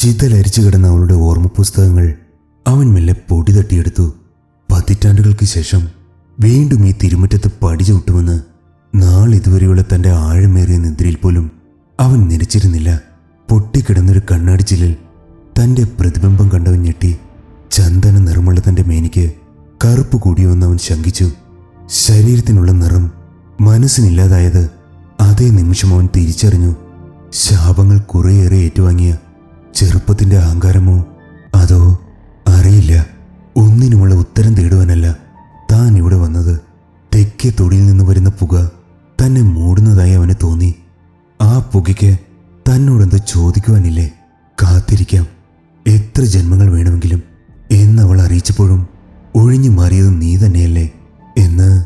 ചിതലരിച്ചു കിടന്ന അവളുടെ ഓർമ്മ പുസ്തകങ്ങൾ അവൻ മെല്ലെ പൊടി തട്ടിയെടുത്തു. പതിറ്റാണ്ടുകൾക്ക് ശേഷം വീണ്ടും ഈ തിരുമുറ്റത്ത് പടി ചവിട്ടുമെന്ന് നാളിതുവരെയുള്ള തന്റെ ആഴമേറിയ നിദ്രയിൽ പോലും അവൻ നിരച്ചിരുന്നില്ല പൊട്ടിക്കിടന്നൊരു കണ്ണാടിച്ചിലിൽ തന്റെ പ്രതിബിംബം കണ്ടവൻ ഞെട്ടി. ചന്ദന നിറമുള്ള തന്റെ മേനിക്ക് കറുപ്പ് കൂടിയോന്ന് അവൻ ശങ്കിച്ചു. ശരീരത്തിനുള്ള നിറം മനസ്സിനില്ലാതായത് അതേ നിമിഷം അവൻ തിരിച്ചറിഞ്ഞു. ശാപങ്ങൾ കുറേയേറെ ഏറ്റുവാങ്ങിയ ചെറുപ്പത്തിന്റെ അഹങ്കാരമോ? അതോ അറിയില്ല. ഒന്നിനുമുള്ള ഉത്തരം തേടുവാനല്ല താൻ ഇവിടെ വന്നത്. തെക്കേ തൊടിയിൽ നിന്ന് വരുന്ന പുക തന്നെ മൂടുന്നതായി അവന് തോന്നി. ആ പുകയ്ക്ക് തന്നോടെന്ത് ചോദിക്കുവാനില്ലേ? കാത്തിരിക്കാം. എത്ര ജന്മങ്ങൾ വേണമെങ്കിലും എന്നവൾ അറിയിച്ചപ്പോഴും ഒഴിഞ്ഞു മാറിയത് നീ തന്നെയല്ലേ എന്ന്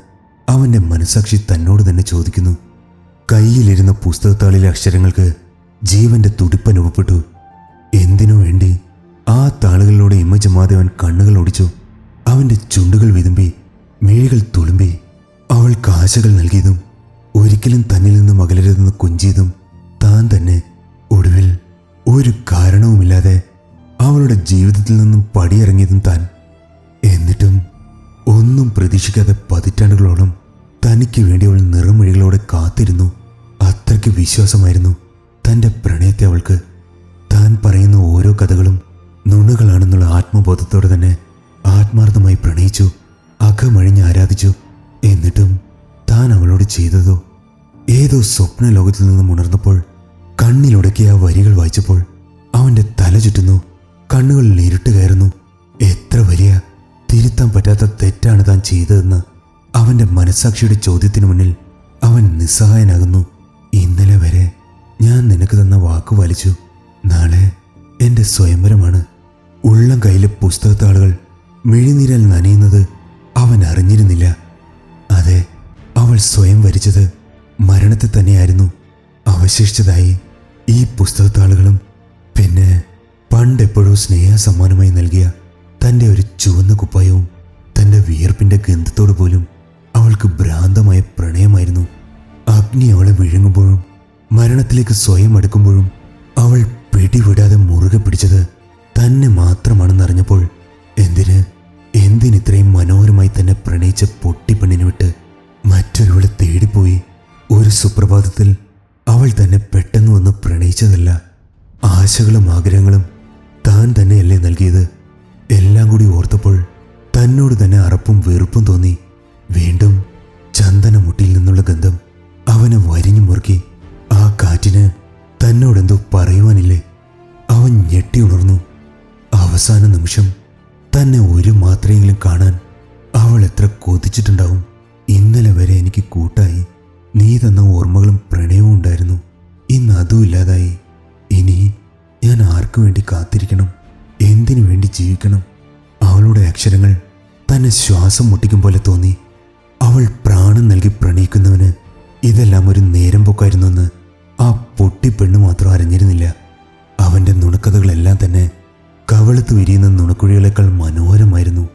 അവന്റെ മനസാക്ഷി തന്നോട് തന്നെ ചോദിക്കുന്നു. കയ്യിലിരുന്ന പുസ്തകത്താളിലെ അക്ഷരങ്ങൾക്ക് ജീവന്റെ തുടിപ്പ് അനുഭവപ്പെട്ടു. എന്തിനു വേണ്ടി ആ താളുകളിലൂടെ ഇമ്മജമാതെ അവൻ കണ്ണുകൾ ഒടിച്ചു അവന്റെ ചുണ്ടുകൾ വിതുമ്പി മിഴികൾ തുളുമ്പി അവൾ കാശകൾ നൽകിയതും ഒരിക്കലും തന്നിൽ നിന്ന് അകലരുതെന്ന് കുഞ്ചിയതും താൻ തന്നെ ഒടുവിൽ ഒരു കാരണവുമില്ലാതെ അവളുടെ ജീവിതത്തിൽ നിന്നും പടിയിറങ്ങിയതും താൻ. എന്നിട്ടും ഒന്നും പ്രതീക്ഷിക്കാതെ പതിറ്റാണ്ടുകളോളം തനിക്ക് വേണ്ടി അവൾ നിറമൊഴികളോടെ കാത്തിരുന്നു. അത്രയ്ക്ക് വിശ്വാസമായിരുന്നു തന്റെ പ്രണയത്തെ അവൾക്ക്. താൻ പറയുന്ന ഓരോ കഥകളും നുണുകളാണെന്നുള്ള ആത്മബോധത്തോടെ തന്നെ ആത്മാർത്ഥമായി പ്രണയിച്ചു അകമഴിഞ്ഞ് ആരാധിച്ചു. എന്നിട്ടും താൻ അവളോട് ചെയ്തതോ? ഏതോ സ്വപ്ന ലോകത്തിൽ നിന്നും ഉണർന്നപ്പോൾ കണ്ണിലുടക്കിയ ആ വരികൾ വായിച്ചപ്പോൾ അവന്റെ തല ചുറ്റുന്നു കണ്ണുകളിൽ ഇരുട്ട് കയറുന്നു. എത്ര വലിയ തിരുത്താൻ പറ്റാത്ത തെറ്റാണ് താൻ ചെയ്തതെന്ന് അവന്റെ മനസ്സാക്ഷിയുടെ ചോദ്യത്തിനു മുന്നിൽ അവൻ നിസ്സഹായനാകുന്നു. ഇന്നലെ വരെ ഞാൻ നിനക്ക് തന്ന വാക്ക് വലിച്ചു. നാളെ എന്റെ സ്വയംവരമാണ്. ഉള്ളം കയ്യിലെ പുസ്തകത്താളുകൾ മിഴിനിരൽ നനയുന്നത് അവൻ അറിഞ്ഞിരുന്നില്ല. അതെ അവൾ സ്വയം വരിച്ചത് മരണത്തെ തന്നെയായിരുന്നു. അവശേഷിച്ചതായി ഈ പുസ്തകത്താളുകളും പിന്നെ പണ്ടെപ്പോഴോ സ്നേഹസമ്മാനമായി നൽകിയ തന്റെ ഒരു ചുവന്ന കുപ്പായവും തന്റെ വിയർപ്പിന്റെ ഗന്ധത്തോട് പോലും അവൾക്ക് ഭ്രാന്തമായ പ്രണയമായിരുന്നു. അഗ്നി അവളെ വിഴുങ്ങുമ്പോഴും മരണത്തിലേക്ക് സ്വയം അടുക്കുമ്പോഴും അവൾ പിടിവിടാതെ മുറുകെ പിടിച്ചത് തന്നെ മാത്രമാണെന്നറിഞ്ഞപ്പോൾ എന്തിന്? എന്തിനിത്രയും മനോഹരമായി തന്നെ പ്രണയിച്ച പൊട്ടിപ്പെണ്ണിനെ വിട്ട് മറ്റൊരുവളെ തേടിപ്പോയി? ഒരു സുപ്രഭാതത്തിൽ അവൾ തന്നെ പെട്ടെന്ന് വന്ന് പ്രണയിച്ചതല്ല. ആശകളും ആഗ്രഹങ്ങളും താൻ തന്നെയല്ലേ നൽകിയത്? എല്ലാം കൂടി ഓർത്തപ്പോൾ തന്നോട് തന്നെ അറപ്പും വെറുപ്പും തോന്നി. വീണ്ടും ചന്ദന ചന്ദനമുട്ടിയിൽ നിന്നുള്ള ഗന്ധം അവനെ വരിഞ്ഞു മുറുക്കി ആ കാറ്റിന് തന്നോടെന്തോ പറയുവാനില്ലേ? അവൻ ഞെട്ടി ഉണർന്നു. അവസാന നിമിഷം തന്നെ ഒരു മാത്രയെങ്കിലും കാണാൻ അവൾ എത്ര കൊതിച്ചിട്ടുണ്ടാവും. ഇന്നലെ വരെ എനിക്ക് കൂട്ടായി നീ തന്ന ഓർമ്മകളും പ്രണയവും ഉണ്ടായിരുന്നു. ഇന്ന് അതും ഇല്ലാതായി. ഇനി ഞാൻ ആർക്കു വേണ്ടി കാത്തിരിക്കണം? എന്തിനു വേണ്ടി ജീവിക്കണം? അവളുടെ അക്ഷരങ്ങൾ തന്നെ ശ്വാസം മുട്ടിക്കും പോലെ തോന്നി. അവൾ പ്രാണൻ നൽകി പ്രണയിക്കുന്നവന് ഇതെല്ലാം ഒരു നേരം പോക്കായിരുന്നെന്ന് പൊട്ടിപ്പെണ്ണ് മാത്രം അറിഞ്ഞിരുന്നില്ല. അവന്റെ നുണക്കഥകളെല്ലാം തന്നെ കവളത്ത് വിരിയുന്ന നുണക്കുഴികളെക്കാൾ മനോഹരമായിരുന്നു.